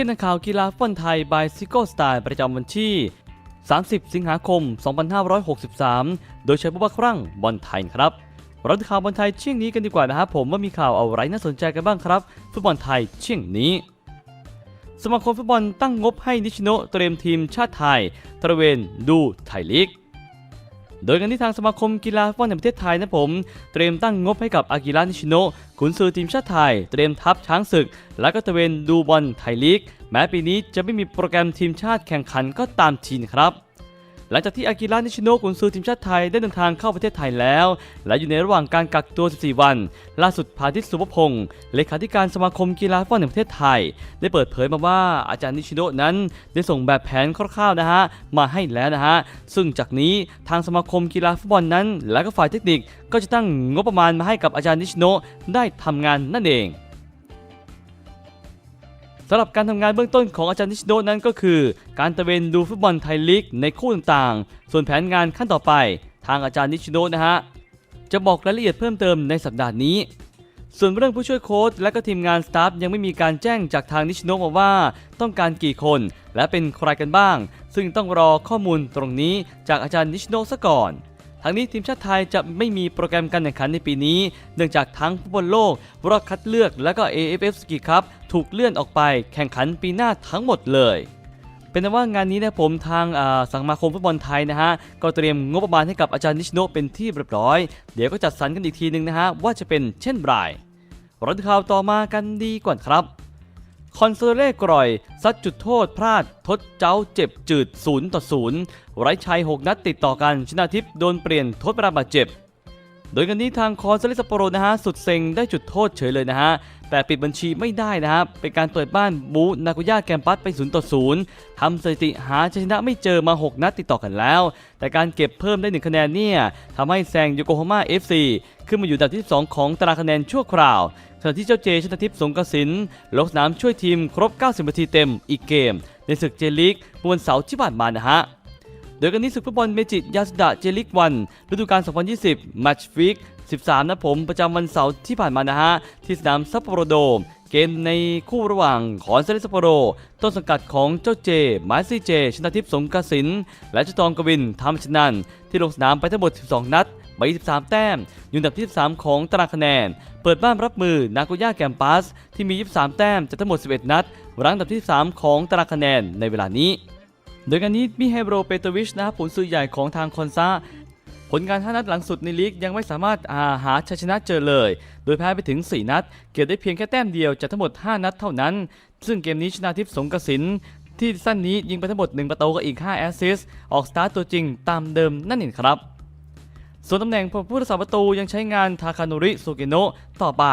ที่นักข่าวกีฬาฟุตบอลไทยบายซิโก้สไตล์ประจำวันที่ 30 สิงหาคม 2563 โดยใช้บุบครั่งบอลไทยครับเราดูข่าวบอลไทยเชี่ยงนี้กันดีกว่านะครับผมว่ามีข่าวอะไรน่าสนใจกันบ้างครับฟุตบอลไทยเชี่ยงนี้ สมาคมฟุตบอลตั้งงบให้นิชโนเตรียมทีมชาติไทย ตระเวนดูไทยลีก โดยกันที่ทางสมาคมกีฬาฟุตบอลแห่งประเทศไทยนะผม เตรียมตั้งงบให้กับอากิระนิชิโนะขุนซือทีมชาติไทย เตรียมทัพช้างศึก และก็ตะเวนดูบอลไทยลีก แม้ปีนี้จะไม่มีโปรแกรมทีมชาติแข่งขันก็ตามทีนครับ หลังจากที่อากิระนิชิโนะกุนซือทีมชาติไทยได้เดินทางเข้าประเทศไทยแล้ว และอยู่ในระหว่างการกักตัว 14 วัน ล่าสุดพาทิตสุภพงศ์เลขาธิการสมาคมกีฬาฟุตบอลแห่งประเทศไทย ได้เปิดเผยมาว่าอาจารย์นิชิโนะนั้น ได้ส่งแบบแผนคร่าวๆนะฮะมาให้แล้วนะฮะซึ่งจากนี้ทางสมาคมกีฬาฟุตบอลนั้น และก็ฝ่ายเทคนิคก็จะตั้งงบประมาณมาให้กับอาจารย์นิชิโนะได้ทำงานนั่นเอง สำหรับการทำงานเบื้องต้นของอาจารย์นิชโนนั้นก็คือ การตะเวนดูฟุตบอลไทยลีกในคู่ต่างๆ ส่วนแผนงานขั้นต่อไป ทางอาจารย์นิชโนนะฮะจะบอกรายละเอียดเพิ่มเติมในสัปดาห์นี้ ส่วนเรื่องผู้ช่วยโค้ชและก็ทีมงานสตาฟยังไม่มีการแจ้งจากทางนิชโนมาว่าต้องการกี่คนและเป็นใครกันบ้าง ซึ่งต้องรอข้อมูลตรงนี้จากอาจารย์นิชโนซะก่อน ทั้งนี้ทีมชาติไทยจะไม่มีโปรแกรมการแข่งขันในปีนี้ เนื่องจากทั้งฟุตบอลโลกรอบคัดเลือกและก็ AFF สกีครับถูกเลื่อนออกไปแข่งขันปีหน้าทั้งหมดเลย เป็นว่างานนี้นะผมทางสังมาคมฟุตบอลไทยนะฮะ ก็เตรียมงบประมาณให้กับอาจารย์นิชโนเป็นที่เรียบร้อย เดี๋ยวก็จัดสรรกันอีกทีหนึ่งนะฮะว่าจะเป็นเช่นไรรัฐข่าวต่อมากันดีก่อนครับ คอนเซเล่กร่อย ซัดจุดโทษพลาด ทดเจ้าเจ็บจืด0ต่อ0ไร้ชัย 6 นัดติดต่อกันชนะทิพย์โดนเปลี่ยนทดประบาดเจ็บ โดยกันนี้ทางคอนซาเลสโปโรนะฮะสุดเซ็งได้จุดโทษเฉยเลยนะฮะ แต่ปิดบัญชีไม่ได้นะฮะเป็นการเปิดบ้านบูนากุย่าแกมปัสไป0ต่อ0ทำสถิติหาชนะไม่เจอมา 6 นัดติดต่อกันแล้ว แต่การเก็บเพิ่มได้ 1 คะแนนเนี่ยทำให้แซงโยโกฮาม่า FC ขึ้นมาอยู่อันดับที่ 2 ของตารางคะแนนชั่วคราวขณะที่เจ้าเจชนะทิพย์สงกสินลงสนามช่วยทีมครบ 90 นาทีเต็มอีกเกม ในศึกเจลีกเมื่อวันเสาร์ที่ผ่านมานะฮะ โดยกันนี้ศึกฟุตบอลเมจิยาสุดะเจลิกวันฤดูกาล 2020มัชฟิก13 นะผมประจำวันเสาร์ที่ผ่านมานะฮะ ที่สนามซัปโปโรโดม เกมในคู่ระหว่างขอนเซเลสซัปโปโร ต้นสังกัดของเจ้าเจไมซี่เจ ชนะทิพย์สงกสิน และเจ้าตองกวินธรรมชนัน ที่ลงสนามไปทั้งหมด 12 นัดไป23 แต้ม อยู่อันดับที่ 13 ของตารางคะแนน เปิดบ้านรับมือ นาโกย่าแกมปัส ที่มี 23 แต้มจากทั้งหมด 11 นัดรั้งอันดับที่13ของตารางคะแนนในเวลานี้ โดยการนี้มิเฮโรเปโตวิชนะครับผลสื่อใหญ่ของทางคอนซาผลงาน5นัดหลังสุดในลีกยังไม่สามารถาหาชัยชนะเจอเลย โดยแพ้ไปถึง 4 นัด เก็บได้เพียงแค่แต้มเดียวจากทั้งหมด 5 นัดเท่านั้น ซึ่งเกมนี้ชนะทิพย์สงกสินที่สั้นนี้ยิงไปทั้งหมด 1 ประตูกับอีก 5 แอสซิสต์ออกสตาร์ตตัวจริงตามเดิมนั่นเองครับ ส่วนตำแหน่งผู้รักษาประตูยังใช้งานทาคานุริสุเกโนะต่อไป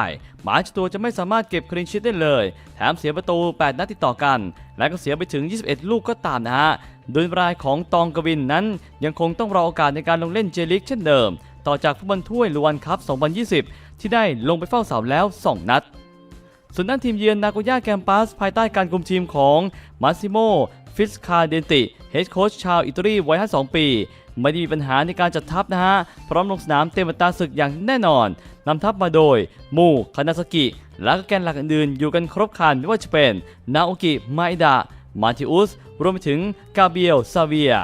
หมาจตัวจะไม่สามารถเก็บคลีนชิตได้เลย แถมเสียประตู 8 นัดติดต่อกัน และก็เสียไปถึง 21 ลูกก็ตามนะฮะ โดยรายของตองกวินนั้นยังคงต้องรอโอกาสในการลงเล่นเจลิกเช่นเดิม ต่อจากฟุตบอลถ้วยลวนคัพ 2020 ที่ได้ลงไปเฝ้าเสาแล้ว 2 นัด ส่วนด้านทีมเยือนนาโกย่าแกมปัสภายใต้การคุมทีมของมาซิโมฟิสคาเดนติเฮดโค้ชชาวอิตาลีวัย 52 ปี ไม่ได้มีปัญหาในการจัดทัพนะฮะ พร้อมลงสนามเต็มอัตราศึกอย่างแน่นอนนำทัพมาโดย มูคานาสกิ และก็แกนหลักอื่นๆอยู่กันครบครันไม่ว่าจะเป็น นาโอกิ มาอิดะ มาติอุส รวมไปถึงกาเบียล ซาเวีย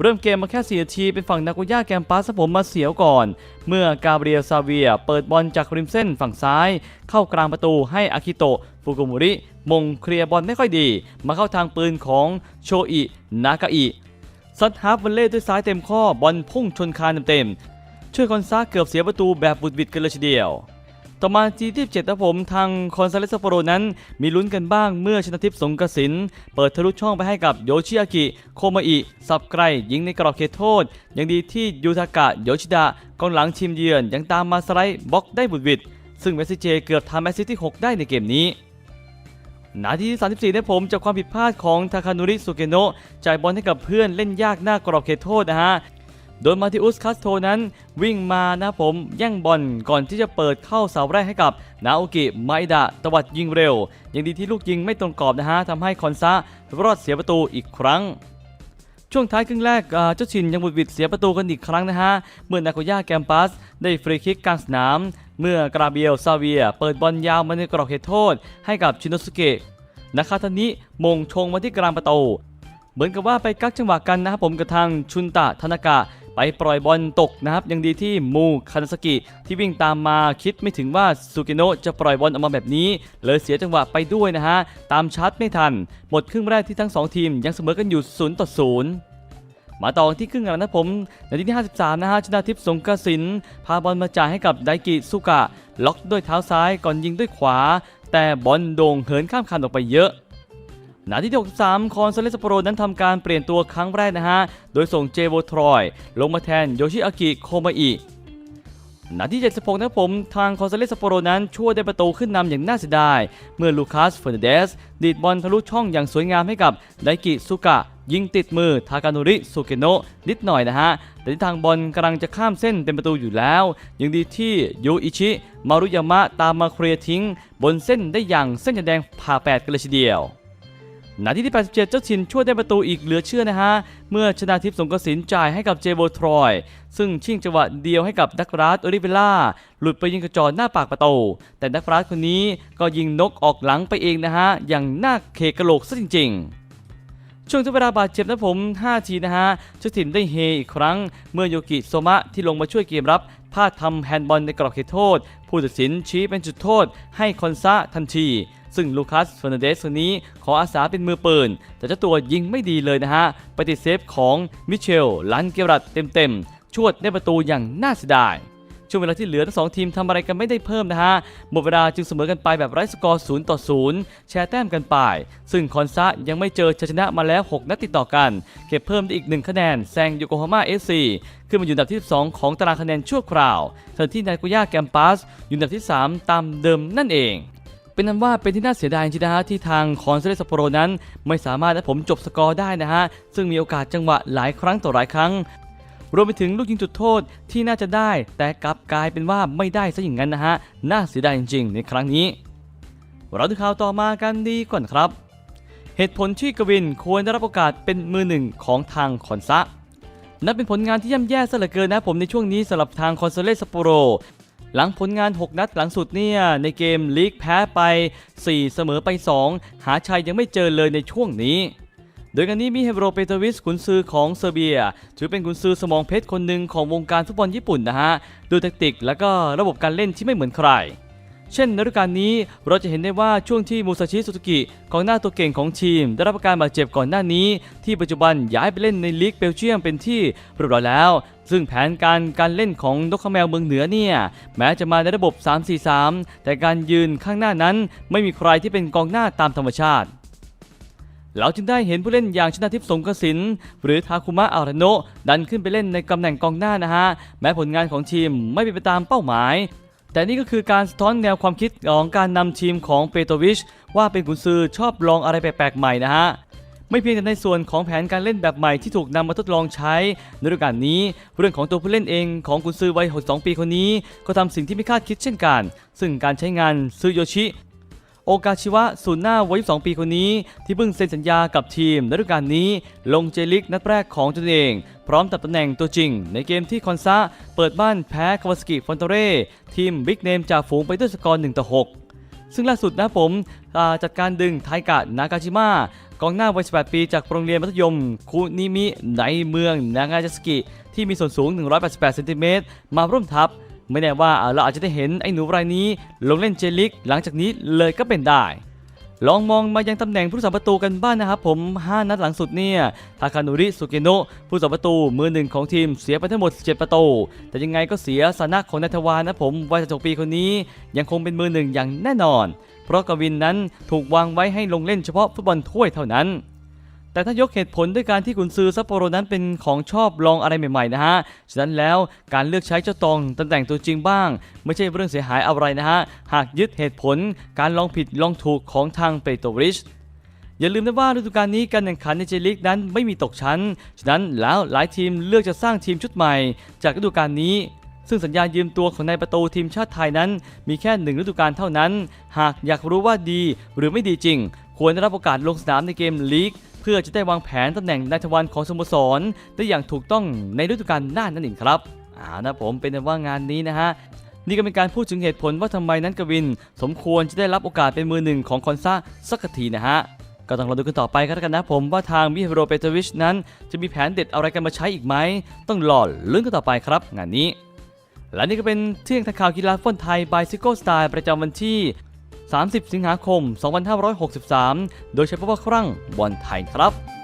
เริ่มเกมมาแค่4นาทีเป็นฝั่งนาโกย่าแกมปัสผมมาเสียวก่อน เมื่อกาเบรียลซาเวียเปิดบอลจากริมเส้นฝั่งซ้าย เข้ากลางประตูให้อากิโตะฟุกุมุริ มงเคลียร์บอลไม่ค่อยดี มาเข้าทางปืนของโชอิ นากาอิ ซัดฮาร์ฟวันเล่ด้วยซ้ายเต็มข้อบอลพุ่งชนคานเต็มๆช่วยคอนซาเกือบเสียประตูแบบบุดบิดกันเลยทีเดียวต่อมาทีที่7นะผมทางคอนซาเลสโปโรนั้น มีลุ้นกันบ้างเมื่อชนะทิพย์สงกสิน เปิดทะลุช่องไปให้กับโยชิอากิ โคมาอิ สับไกลยิงในกรอบเขตโทษ ยังดีที่ยูทากะโยชิดะกองหลังทีมเยือนยังตามมาสไลด์บล็อกได้บุดวิดซึ่งเมสซิเจเกือบทำแมสซิที่ 6 ได้ในเกมนี้ นาทีที่34ได้ผมจากความผิดพลาดของทาคานุริสุเกโนะจ่ายบอลให้กับเพื่อนเล่นยากหน้ากรอบเขตโทษนะฮะโดยมาติอุสคาสโทนั้นวิ่งมานะผมแย่งบอลก่อนที่จะเปิดเข้าเสาแรกให้กับนาโอกิไมดะตวัดยิงเร็ว ยังดีที่ลูกยิงไม่ตรงกรอบนะฮะทำให้คอนซารอดเสียประตูอีกครั้ง ช่วงท้ายครึ่งแรกเจ้าชินยังบุดวิดเสียประตูกันอีกครั้งนะฮะ เมื่อนาโกย่าแกมปัสได้ฟรีคิกกลางสนาม เมื่อกราเบียลซาเวีย เปิดบอลยาวมาในกรอบเขตโทษ ให้กับชินโนสุเกะนะคะทานนี้มงชงมาที่กลางประตูเหมือนกับว่าไปกักจังหวะกันนะครับผมกับทางชุนตะธนากะ ไปปล่อยบอลตกนะครับ ยังดีที่มูคานาสกิที่วิ่งตามมาคิดไม่ถึงว่าซูกิโนะจะปล่อยบอลออกมาแบบนี้ เลยเสียจังหวะไปด้วยนะฮะ ตามชาร์จไม่ทัน หมดครึ่งแรกที่ทั้ง 2 ทีมยังเสมอกันอยู่0ต่อ0มาต่อที่ครึ่งหลังนะผมนาทีที่ 53 นะฮะชนาทิพย์สงกระสิน พาบอลมาจ่ายให้กับไดกิสุกะ ล็อกด้วยเท้าซ้ายก่อนยิงด้วยขวา แต่บอลโด่งเหินข้ามคันออกไปเยอะ นาทีที่ 63 คอนโซเลสโปโรนั้นทำการเปลี่ยนตัวครั้งแรกนะฮะ โดยส่งเจโวทรอย ลงมาแทนโยชิอากิโคมาอินาที 76 นะครับผมทางคอนโซเลสโปโรนั้นช่วยได้ประตูขึ้นนำอย่างน่าเสียดาย เมื่อลูคัสเฟอร์นันเดส ดีดบอลทะลุช่องอย่างสวยงามให้กับไดกิสุกะ ยิงติดมือทากาโนริสุเกโนะนิดหน่อยนะฮะ แต่ที่ทางบอลกำลังจะข้ามเส้นเป็นประตูอยู่แล้ว ยังดีที่ยูอิชิ มารุยามะตามมาเคลียร์ทิ้ง บนเส้นได้อย่างเส้นแดงผ่าแปดกันเลยทีเดียว นาทีที่ 87 เจ้าถิ่นช่วยได้ประตูอีกเหลือเชื่อนะฮะ เมื่อชนะทิพย์สงกสินจ่ายให้กับเจโบทรอย ซึ่งชิงจังหวะเดียวให้กับดักราสโอริเวล่า หลุดไปยิงกระจรหน้าปากประตู แต่ดักราสคนนี้ก็ยิงนกออกหลังไปเองนะฮะ อย่างน่าเคกะโหลกซะจริง ๆช่วงที่เวลาบาดเจ็บนะผม 5 ทีนะฮะเจ้าถิ่นได้เฮอีกครั้ง เมื่อโยกิโซมะที่ลงมาช่วยเกมรับ พลาดทำแฮนด์บอลในกรอบเขตโทษ ผู้ตัดสินชี้เป็นจุดโทษให้คอนซาทันที ซึ่งลูคัสเฟอร์นันเดสคนนี้ขออาสาเป็นมือปืน แต่เจ้าตัวยิงไม่ดีเลยนะฮะปฏิเซฟของมิเชลลันเกรัตเต็มๆชวดได้ประตูอย่างน่าเสียดาย ช่วงเวลาที่เหลือทั้งสองทีมทำอะไรกันไม่ได้เพิ่มนะฮะ หมดเวลาจึงเสมอกันไปแบบไร้สกอร์0ต่อ0แชร์แต้มกันไป ซึ่งคอนซะยังไม่เจอชัยชนะมาแล้ว 6 นัดติดต่อกัน เก็บเพิ่มได้อีก 1 คะแนนแซงโยโกฮาม่าเอฟซีขึ้นมาอยู่อันดับที่12ของตารางคะแนนชั่วคราวขณะที่นาโกย่าแกมปัสอยู่อันดับที่ 3 ตามเดิมนั่นเองเป็นนั้นว่าเป็นที่น่าเสียดายจริงนะฮะที่ทางคอนเซเลสโปโรนั้น ไม่สามารถให้ผมจบสกอร์ได้นะฮะ ซึ่งมีโอกาสจังหวะหลายครั้งต่อหลายครั้ง รวมไปถึงลูกยิงจุดโทษที่น่าจะได้ แต่กลับกลายเป็นว่าไม่ได้ซะอย่างนั้นนะฮะ น่าเสียดายจริงๆ ในครั้งนี้ เราดูข่าวต่อมากันดีก่อนครับ เหตุผลที่กวินควรได้รับโอกาสเป็นมือหนึ่งของทางคอนซะนับเป็นผลงานที่ย่ำแย่ซะเหลือเกินนะผมในช่วงนี้สำหรับทางคอนโซเลสโปโรหลังผลงาน 6 นัดหลังสุดเนี่ย ในเกมลีกแพ้ไป 4 เสมอไป 2 หาชัยยังไม่เจอเลยในช่วงนี้ โดยกันนี้มีเฮโรเปโตวิสกุนซือของเซอร์เบีย ถือเป็นกุนซือสมองเพชรคนหนึ่งของวงการฟุตบอลญี่ปุ่นนะฮะด้วยแทคติกและก็ระบบการเล่นที่ไม่เหมือนใคร เช่นในฤดูกาลนี้เราจะเห็นได้ว่าช่วงที่มูซาชิสุ u กิกองหน้าตัวเก่งของทีม ได้รับอาการบาดเจ็บก่อนหน้านี้ ที่ปัจจุบันย้ายไปเล่นในลีกเบลเยียมเป็นที่เรียบร้อยแล้ว ซึ่งแผนการการเล่นของนกขแมวเมืองเหนือเนี่ยแม้จะมาในระบบ 3-4-3 แต่การยืนข้างหน้านั้นไม่มีใครที่เป็นกองหน้าตามธรรมชาติ เราจึงได้เห็นผู้เล่นอย่างชนะทิพย์สงกระสินหรือทาคุมะอาราโนะดันขึ้นไปเล่นในตำแหน่งกองหน้านะฮะ แม้ผลงานของทีมไม่เป็นไปตามเป้าหมาย แต่นี่ก็คือการสะท้อนแนวความคิดของการนำทีมของเปโตวิช ว่าเป็นกุนซือชอบลองอะไรแปลกๆใหม่นะฮะไม่เพียงแต่ในส่วนของแผนการเล่นแบบใหม่ที่ถูกนำมาทดลองใช้ในฤดูกาลนี้ เรื่องของตัวผู้เล่นเองของกุนซือวัย 62 ปีคนนี้ ก็ทำสิ่งที่ไม่คาดคิดเช่นกัน ซึ่งการใช้งานซึโยชิ โอกาชิวะศูนย์หน้าวัย22ปีคนนี้ ที่เพิ่งเซ็นสัญญากับทีมในฤดูกาลนี้ ลงเจลิกนัดแรกของตนเอง พร้อมตัดตำแหน่งตัวจริง ในเกมที่คอนซาเปิดบ้านแพ้คาวาสกิฟอนเตเร่ทีมบิ๊กเนมจากฝูงไปด้วยสกอร์1ต่อ6ซึ่งล่าสุดนะผมจัดการดึงไทกะนากาชิมะกองหน้าวัย 18 ปีจากโรงเรียนมัธยม คุนิมิในเมืองนางาจาสกิ ที่มีส่วนสูง 188 เซนติเมตรมาร่วมทัพ ไม่แน่ว่าเราอาจจะได้เห็นไอ้หนูรายนี้ลงเล่นเจลิกหลังจากนี้เลยก็เป็นได้ ลองมองมายังตำแหน่งผู้สาประตูกันบ้างนนะครับผม 5 นัดหลังสุดเนี่ยทาคานุริสุเกโนะผู้สาประตูมือหนึ่งของทีมเสียไปทั้งหมด 7 ประตู แต่ยังไงก็เสียสานะของนัทวานะผมวัย16ปีคนนี้ยังคงเป็นมือหนึ่งอย่างแน่นอน เพราะกวินนั้นถูกวางไว้ให้ลงเล่นเฉพาะฟุตบอลถ้วยเท่านั้น แต่ถ้ายกเหตุผลด้วยการที่กุนซือซัปโปโรนั้นเป็นของชอบลองอะไรใหม่ๆนะฮะ ฉะนั้นแล้วการเลือกใช้เจ้าตองตำแหน่งตัวจริงบ้าง ไม่ใช่เรื่องเสียหายอะไรนะฮะ หากยึดเหตุผลการลองผิดลองถูกของทางเปโตริชอย่าลืมนะว่าฤดูกาลนี้การแข่งขันในเจลีกนั้นไม่มีตกชั้น ฉะนั้นแล้วหลายทีมเลือกจะสร้างทีมชุดใหม่ จากฤดูกาลนี้ ซึ่งสัญญายืมตัวของนายประตูทีมชาติไทยนั้น มีแค่หนึ่งฤดูกาลเท่านั้น หากอยากรู้ว่าดีหรือไม่ดีจริง ควรได้รับโอกาสลงสนามในเกมลีก พื่อจะได้วางแผนตำแหน่งนายทวารของสโมสรได้อย่างถูกต้องในฤดูกาลหน้านั่นเองครับอ่านะผมเป็นว่างานนี้นะฮะนี่ก็เป็นการพูดถึงเหตุผลว่าทำไมนั้นกวิน สมควรจะได้รับโอกาสเป็นมือหนึ่งของคอนซาสักทีนะฮะ ก็ต้องรอดูกันต่อไปกันแล้วกันนะผมว่าทางมิเฮโรเปตวิชนั้น จะมีแผนเด็ดอะไรกันมาใช้อีกไหม ต้องรอลุ้นกันต่อไปครับ งานนี้ และนี่ก็เป็นเที่ยงทักข่าวกีฬาฟุตบอลไทย by ซิโก้สไตล์ประจำวันที่ 30 สิงหาคม 2563 โดยใช้พวกว่าครั่งบอลไทยครับ